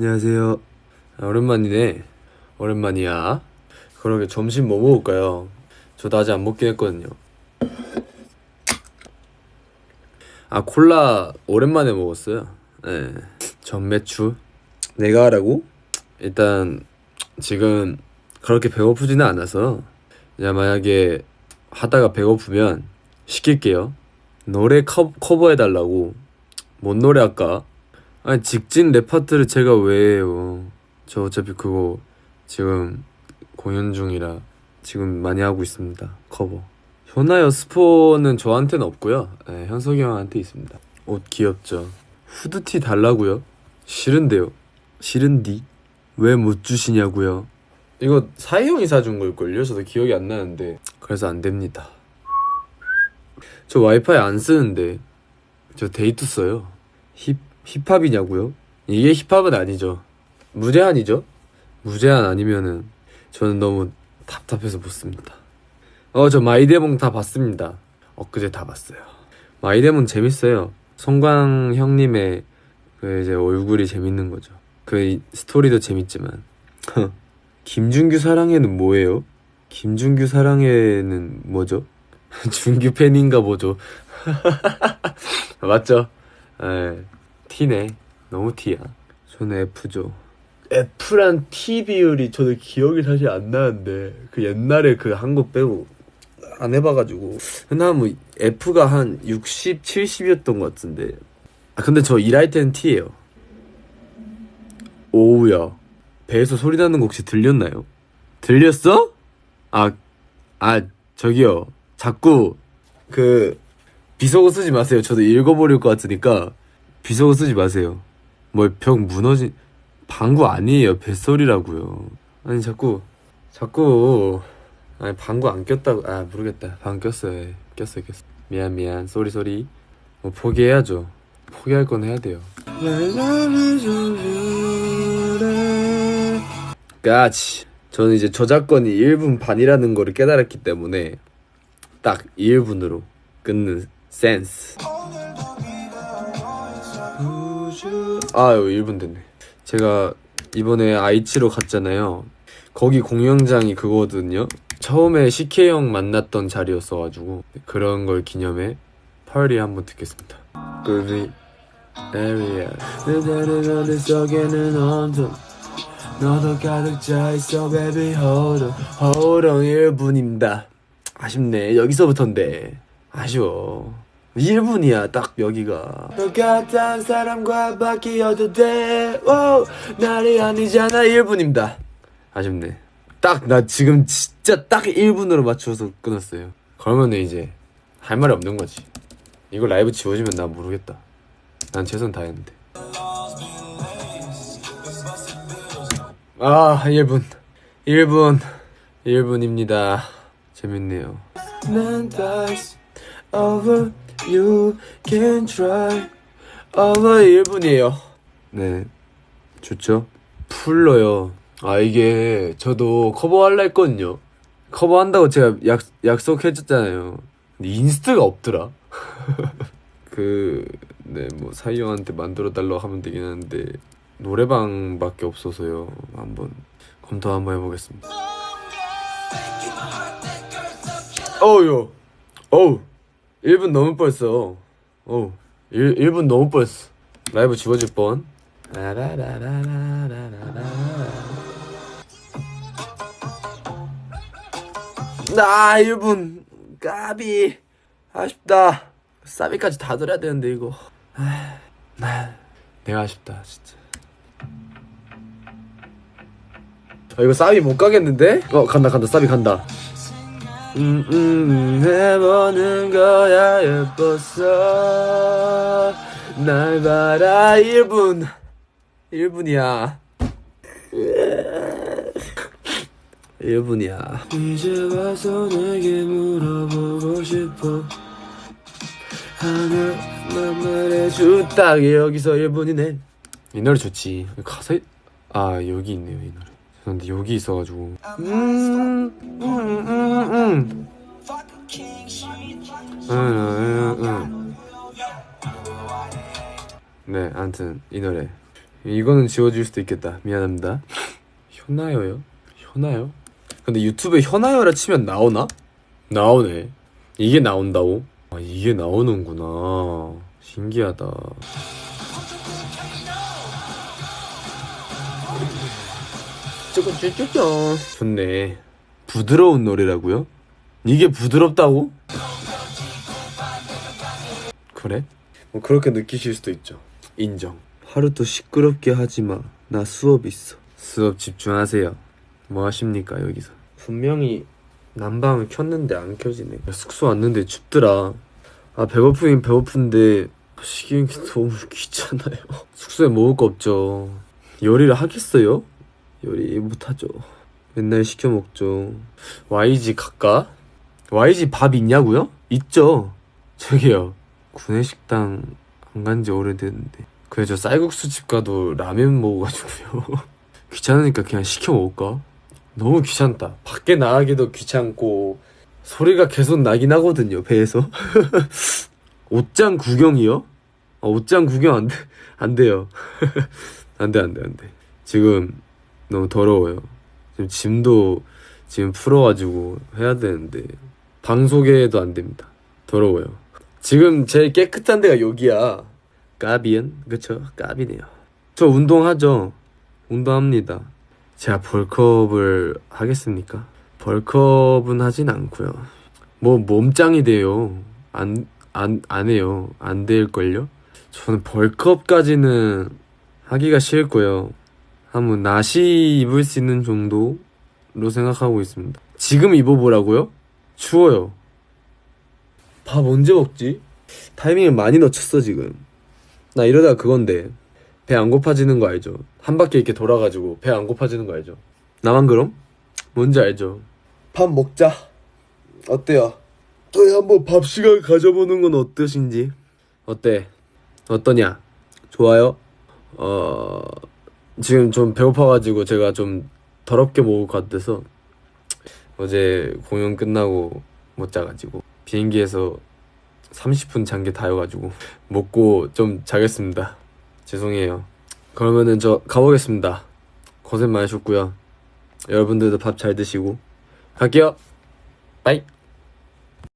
안녕하세요. 아, 오랜만이네. 오랜만이야. 그러게 점심 뭐 먹을까요? 저도 아직 안 먹긴 했거든요. 아 콜라 오랜만에 먹었어요. 네. 전매추. 내가 하라고? 일단 지금 그렇게 배고프지는 않아서 그냥 만약에 하다가 배고프면 시킬게요. 노래 커, 커버해달라고. 뭔 노래 할까? 아니 직진 랩 파트를 제가 왜 해요? 저 어차피 그거 지금 공연 중이라 지금 많이 하고 있습니다. 커버. 현아여 스포는 저한테는 없고요. 네, 현석이 형한테 있습니다. 옷 귀엽죠? 후드티 달라고요? 싫은데요. 싫은디? 왜 못 주시냐고요? 이거 사이 형이 사준 걸걸요? 저도 기억이 안 나는데 그래서 안 됩니다. 저 와이파이 안 쓰는데 저 데이트 써요. 힙 힙합이냐고요? 이게 힙합은 아니죠. 무제한이죠? 무제한 아니면은 저는 너무 답답해서 못 씁니다. 어, 저 마이데몽 다 봤습니다. 엊그제 다 봤어요. 마이데몽 재밌어요. 송광 형님의 그 이제 얼굴이 재밌는 거죠. 그 이- 스토리도 재밌지만. 김준규 사랑해는 뭐예요? 김준규 사랑해는 뭐죠? 준규 팬인가 뭐죠? 맞죠? 에 T네. 너무 T야. 저는 F죠. F랑 T 비율이 저도 기억이 사실 안 나는데 그 옛날에 그한거 빼고 안 해봐가지고 근데 뭐 F가 한 60, 70이었던 것 같은데 아 근데 저 일할 때는 T예요 오우야 배에서 소리 나는 거 혹시 들렸나요? 들렸어? 아, 아 저기요 자꾸 그 비속어 쓰지 마세요 저도 읽어버릴 것 같으니까 비속어 쓰지 마세요. 뭐 벽 무너진 방구 아니에요. 뱃소리라고요. 아니 자꾸 자꾸 아니 방구 안 꼈다고 아 모르겠다. 방구 꼈어요. 예. 꼈어요 꼈어 미안 미안. 쏘리 쏘리. 뭐 포기해야죠. 포기할 건 해야 돼요. 까치. 저는 이제 저작권이 1분 반이라는 거를 깨달았기 때문에 딱 1분으로 끊는 센스 아유 1분 됐네. 제가 이번에 아이치로 갔잖아요. 거기 공연장이 그거거든요. 처음에 CK 형 만났던 자리였어가지고 그런 걸 기념해 파리 한번 듣겠습니다. 그리 에리야 그대는 어디 속에는 어둠 너도 가득 차 있어 baby hold on hold on. 1분입니다. 아쉽네. 여기서부터인데. 아쉬워 1분이야 딱 여기가. 똑같은 사람과 바뀌어도 돼. 오, 날이 아니잖아. 1분입니다. 아쉽네. 딱 나 지금 진짜 딱 1분으로 맞춰서 끊었어요. 그러면 이제 할 말이 없는 거지. 이거 라이브 지워지면 난 모르겠다. 난 최선 다했는데. 아 1분. 1분. 1분입니다. 재밌네요 you can try. over 1분이에요. 네 좋죠? 풀러요. 아 이게 저도 커버할라 했거든요. 커버한다고 제가 약, 약속해줬잖아요. 근데 인스트가 없더라. 그 네 뭐 사이 형한테 만들어 달라고 하면 되긴 하는데 노래방밖에 없어서요. 한번 검토 한번 해보겠습니다. 어우요 어우 1분 넘을 뻔했어. 어우 1, 1분 넘을 뻔했어. 라이브 지워질 뻔. 나 1분. 까비. 아쉽다. 사비까지 다 들어야 되는데 이거. 아, 나 내가 아쉽다 진짜. 아 이거 사비 못 가겠는데? 어 간다 간다. 사비 간다 음, 음, 해보는 거야 예뻤어. 날 봐라 1분. 1분이야. 1분이야. 이제 와서 내게 물어보고 싶어. 하늘만 말해줘 딱 여기서 1분이네. 이 노래 좋지. 가사 아 여기 있네요 이 노래 근데 여기 있어가지고 음, 음, 음. 네, 아무튼 이 노래 이거는 지워줄 수도 있겠다. 미안합니다. 현아요요? 현아요? 근데 유튜브에 현아요라 치면 나오나? 나오네. 이게 나온다고? 아 이게 나오는구나. 신기하다. 쪼쪼쪼쪼 좋네. 부드러운 노래라고요? 이게 부드럽다고? 그래? 뭐 그렇게 느끼실 수도 있죠. 인정. 하루도 시끄럽게 하지 마. 나 수업 있어. 수업 집중하세요. 뭐 하십니까 여기서? 분명히 난방을 켰는데 안 켜지네. 숙소 왔는데 춥더라. 아 배고프긴 배고픈데 게 너무 귀찮아요. 숙소에 먹을 거 없죠. 요리를 하겠어요? 요리 못하죠. 맨날 시켜 먹죠. YG 갈까? YG 밥 있냐고요? 있죠. 저기요. 구내식당 안 간 지 오래됐는데. 그래 저 쌀국수 집 가도 라면 먹어가지고요. 귀찮으니까 그냥 시켜 먹을까? 너무 귀찮다. 밖에 나가기도 귀찮고 소리가 계속 나긴 하거든요. 배에서. 옷장 구경이요? 아, 옷장 구경 안 돼. 안 돼요. 안 돼, 안 돼, 안 돼. 지금 너무 더러워요. 지금 짐도 지금 풀어가지고 해야 되는데 방 소개도 안 됩니다. 더러워요. 지금 제일 깨끗한 데가 여기야. 까비엔? 그쵸? 까비네요. 저 운동하죠? 운동합니다. 제가 벌크업을 하겠습니까? 벌크업은 하진 않고요. 뭐 몸짱이 돼요. 안, 안, 안 해요. 안 될걸요? 저는 벌크업까지는 하기가 싫고요. 한번 나시 입을 수 있는 정도로 생각하고 있습니다. 지금 입어보라고요? 추워요. 밥 언제 먹지? 타이밍을 많이 놓쳤어 지금. 나 이러다가 그건데 배 안 고파지는 거 알죠? 한 바퀴 이렇게 돌아가지고 배 안 고파지는 거 알죠? 나만 그럼? 뭔지 알죠? 밥 먹자. 어때요? 저희 한번 밥 시간 가져보는 건 어떠신지? 어때? 어떠냐? 좋아요? 어 지금 좀 배고파가지고 제가 좀 더럽게 먹을 것 같아서 어제 공연 끝나고 못 자가지고 비행기에서 30분 잔 게 다여가지고 먹고 좀 자겠습니다. 죄송해요. 그러면은 저 가보겠습니다. 고생 많으셨고요. 여러분들도 밥 잘 드시고 갈게요. 빠이.